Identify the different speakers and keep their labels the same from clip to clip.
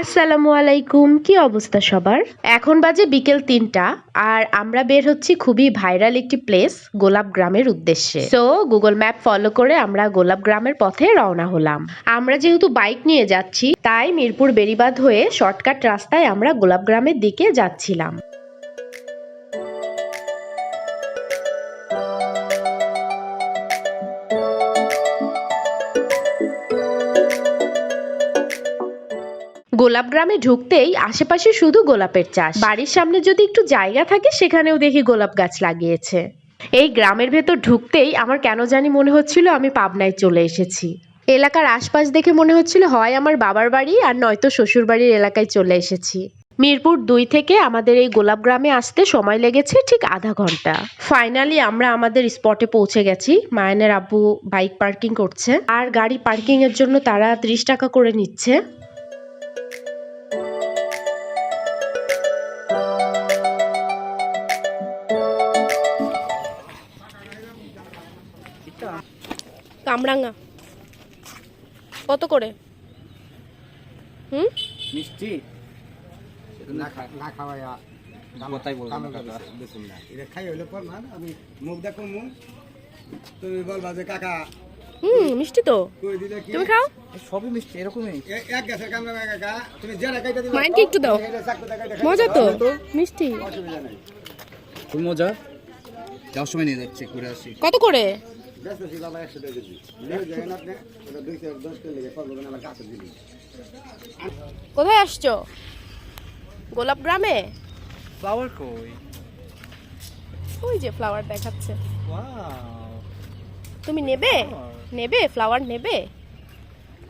Speaker 1: আসসালামু আলাইকুম, কি অবস্থা সবার? এখন বাজে বিকেল তিনটা আর আমরা বের হচ্ছি খুবই ভাইরাল একটি প্লেস গোলাপ গ্রামের উদ্দেশ্যে। সো গুগল ম্যাপ ফলো করে আমরা গোলাপ গ্রামের পথে রওনা হলাম। আমরা যেহেতু বাইক নিয়ে যাচ্ছি, তাই মিরপুর বেরিবাদ হয়ে শর্টকাট রাস্তায় আমরা গোলাপ গ্রামের দিকে যাচ্ছিলাম। গোলাপ গ্রামে ঢুকতেই আশেপাশে শুধু গোলাপের চাষ। বাড়ির সামনে যদি একটু জায়গা থাকে, সেখানেও দেখি গোলাপ গাছ লাগিয়েছে। এই গ্রামের ভেতর ঢুকতেই আমার কেন জানি মনে হচ্ছিল আমি পাবনায় চলে এসেছি। এলাকার আশপাশ দেখে মনে হচ্ছিল হয় আমার বাবার বাড়ি আর নয়তো শ্বশুর বাড়ির এলাকায় চলে এসেছি। মিরপুর দুই থেকে আমাদের এই গোলাপ গ্রামে আসতে সময় লেগেছে ঠিক আধা ঘণ্টা। ফাইনালি আমরা আমাদের স্পটে পৌঁছে গেছি। মায়নের আব্বু বাইক পার্কিং করছে। আর গাড়ি পার্কিং এর জন্য তারা ত্রিশ টাকা করে নিচ্ছে।
Speaker 2: কামরাঙ্গা। কত করে? হুম?
Speaker 3: মিষ্টি?
Speaker 4: না না খাওয়াইয়া
Speaker 3: কথাই বলব
Speaker 4: দাম
Speaker 3: না
Speaker 4: বেশি-
Speaker 3: কাকা।
Speaker 4: বেশি। না। এটা খাই হইলে পর না, আমি মুখ দেখো মুখ তুমি বলবা যে কাকা
Speaker 2: হুম মিষ্টি তো।
Speaker 4: কই দিলে কি?
Speaker 2: তুমি খাও।
Speaker 3: সবই মিষ্টি এরকমই।
Speaker 4: এক গাছের কামড়া কাকা তুমি যেটা খাইতে দিবে
Speaker 2: মাইনকে একটু দাও।
Speaker 4: এটা চাকু দিয়ে কাইটা খাইতে
Speaker 2: মজা তো
Speaker 4: পারো,
Speaker 2: মিষ্টি।
Speaker 4: অসুবিধা নাই।
Speaker 3: খুব মজা। যাওয়ার সময় নিয়ে যাচ্ছে ঘুরে আসি।
Speaker 2: কত করে?
Speaker 4: ব্যস্ত ছিল আবার একশো টাকা কেজি। নিয়ে যাবেন আপনি ওটা দুইশো দশ কেজি লেগে পড়বে না আমার গাছে দিবি।
Speaker 2: কোথায় আসছো? গোলাপ গ্রামে?
Speaker 3: ফ্লাওয়ার কই?
Speaker 2: ওই যে ফ্লাওয়ার দেখাচ্ছে। তুমি নেবে? নেবে? ফ্লাওয়ার নেবে?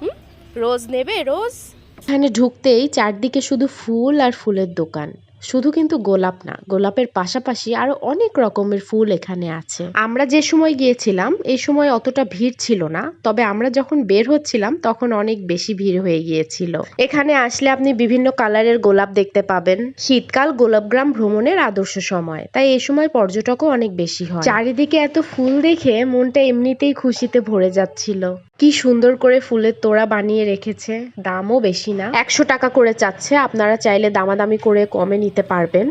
Speaker 2: হুম? রোজ নেবে রোজ
Speaker 1: এখানে ঢুকতেই চারদিকে শুধু ফুল আর ফুলের দোকান। শুধু কিন্তু গোলাপ না, গোলাপের পাশাপাশি আরও অনেক রকমের ফুল এখানে আছে। আমরা যে সময় গিয়েছিলাম, এই সময় অতটা ভিড় ছিল না, তবে আমরা যখন বের হচ্ছিলাম, তখন অনেক বেশি ভিড় হয়ে গিয়েছিল। এখানে আসলে আপনি বিভিন্ন কালারের গোলাপ দেখতে পাবেন। শীতকাল গোলাপগ্রাম ভ্রমণের আদর্শ সময়, তাই এই সময় পর্যটকও অনেক বেশি হয়। চারিদিকে এত ফুল দেখে মনটা এমনিতেই খুশিতে ভরে যাচ্ছিল। কি সুন্দর করে ফুলের তোড়া বানিয়ে রেখেছে দামও বেশি না। একশো টাকা করে চাচ্ছে আপনারা চাইলে দামাদামি করে কমে নিতে পারবেন।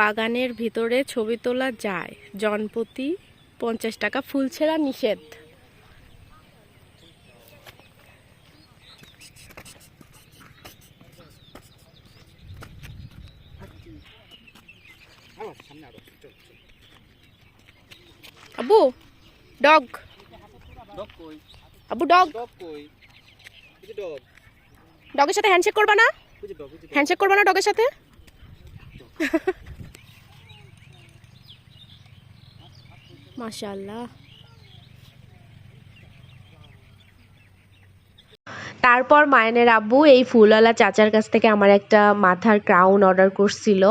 Speaker 2: বাগানের ভিতরে ছবি তোলা যায়। জনপ্রতি পঞ্চাশ টাকা ফুল ছেঁড়া নিষেধ। আবু ডগ।
Speaker 3: ডগ কই?
Speaker 2: আবু ডগ। ডগের সাথে হ্যান্ডশেক করবা না? হ্যান্ডশেক করবা না ডগের সাথে? মাশাআল্লাহ।
Speaker 1: তারপর মায়নের আব্বু এই ফুলওয়ালা চাচার কাছ থেকে আমার একটা মাথার ক্রাউন অর্ডার করছিল।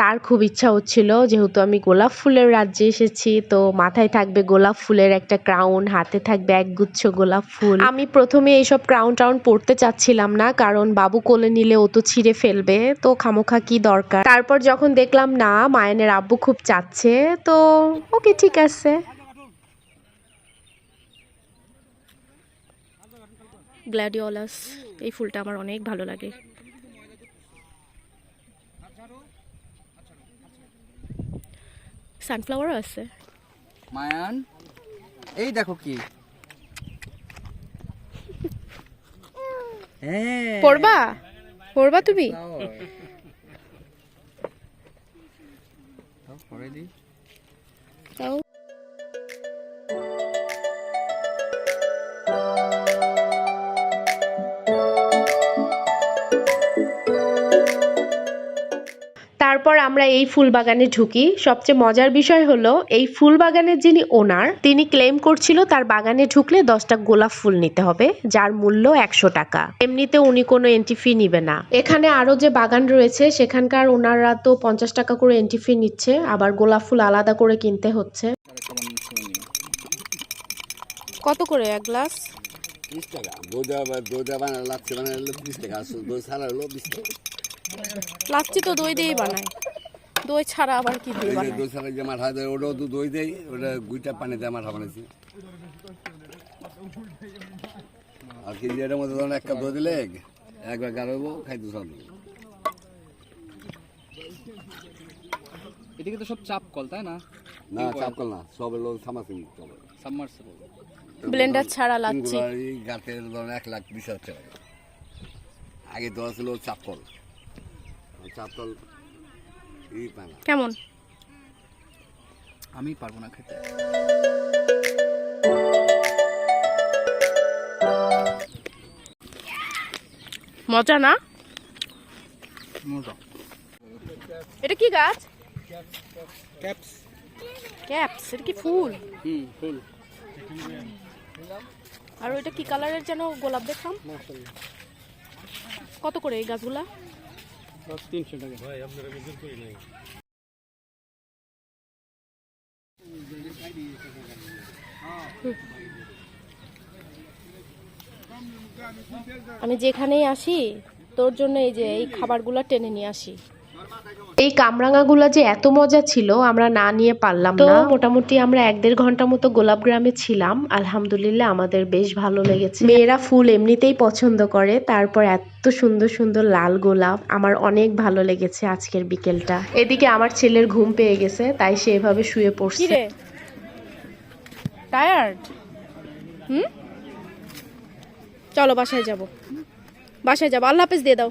Speaker 1: তার খুব ইচ্ছা হচ্ছিল, যেহেতু আমি গোলাপ ফুলের রাজ্যে এসেছি, তো মাথায় থাকবে গোলাপ ফুলের একটা ক্রাউন হাতে থাকবে একগুচ্ছ গোলাপ ফুল। আমি প্রথমে এইসব ক্রাউন টাউন পড়তে চাচ্ছিলাম না, কারণ বাবু কোলে নিলে ও তো ছিঁড়ে ফেলবে, তো খামোখা কি দরকার? তারপর যখন দেখলাম না, মায়নের আব্বু খুব চাচ্ছে, তো ওকে ঠিক আছে।
Speaker 2: গ্ল্যাডিওলাস এই ফুলটা আমার অনেক ভালো লাগে। সানফ্লাওয়ারও আছে।
Speaker 3: মায়ান এই দেখো কি। হ্যাঁ।
Speaker 2: পড়বা? পড়বা তুমি।
Speaker 3: দিই।
Speaker 1: তারপর আমরা এই ফুল বাগানে ঢুকি। সবচেয়ে মজার বিষয় হলো এই ফুল বাগানের যিনি ওনার তিনি ক্লেম করছিল তার বাগানে ঢুকলে দশটা গোলাপ ফুল নিতে হবে যার মূল্য একশো টাকা। এমনিতে উনি কোনো এন্ট্রি ফি নিবে না। এখানে আরও যে বাগান রয়েছে সেখানকার ওনারা তো পঞ্চাশ টাকা করে এন্ট্রি ফি নিচ্ছে আবার গোলাপ ফুল আলাদা করে কিনতে হচ্ছে।
Speaker 2: কত করে এক গ্লাস?
Speaker 5: বিশ টাকা। দই দেওয়া বানালে লাচ্ছি বানালে বিশ টাকা দই ছাড়া হলো বিশ টাকা।
Speaker 2: লাচ্ছি তো দই দিয়েই বানায়। দই ছাড়া আবার কি দিয়ে বানায়?
Speaker 5: দই ছাড়া যে মাঠা দেয় ওটাও তো দই দেয় ওটা গুইটা পানি দেয় মাঠা বানাইছি। আর কি এটার মধ্যে ধরুন এক কাপ দই দিলে একবার গাড়াবো খাইতে সব
Speaker 3: এদিকে তো সব চাপ কল তাই না?
Speaker 5: না চাপ কল না সব হলো সামাসিং চলে।
Speaker 3: সাবমার্সিবল
Speaker 2: ব্লেন্ডার ছাড়া লাগছে
Speaker 5: গাতের ধরুন এক লাখ বিশ হাজার টাকা। আগে তো ছিল চাপকল চাপকল। না
Speaker 2: কেমন?
Speaker 3: আমি পারব না খেতে।
Speaker 2: মজা না?
Speaker 3: মজা।
Speaker 2: এটা কি গাছ?
Speaker 3: ক্যাপস।
Speaker 2: ক্যাপস এটা কি ফুল?
Speaker 3: হুম ফুল।
Speaker 2: আর ওইটা কি কালারের যেন গোলাপ দেখলাম কত করে এই গাছগুলা? আমি যেখানেই আসি তোর জন্য এই যে এই খাবারগুলো টেনে নিয়ে আসি।
Speaker 1: এই কামরাঙাগুলো যে এত মজা ছিল আমরা না নিয়ে পারলাম না। মোটামুটি আমরা এক দেড় ঘণ্টা মতো গোলাপ গ্রামে ছিলাম। আলহামদুলিল্লাহ আমাদের বেশ ভালো লেগেছে। মেয়েরা ফুল এমনিতেই পছন্দ করে তারপর এত সুন্দর সুন্দর লাল গোলাপ আমার অনেক ভালো লেগেছে আজকের বিকেলটা। এদিকে আমার ছেলের ঘুম পেয়ে গেছে তাই সে এভাবে শুয়ে পড়ছে।
Speaker 2: রে টায়ার্ড হুম? চলো বাসায় যাব। বাসায় যাব। আল্লাহ হাফেজ দিয়ে দাও।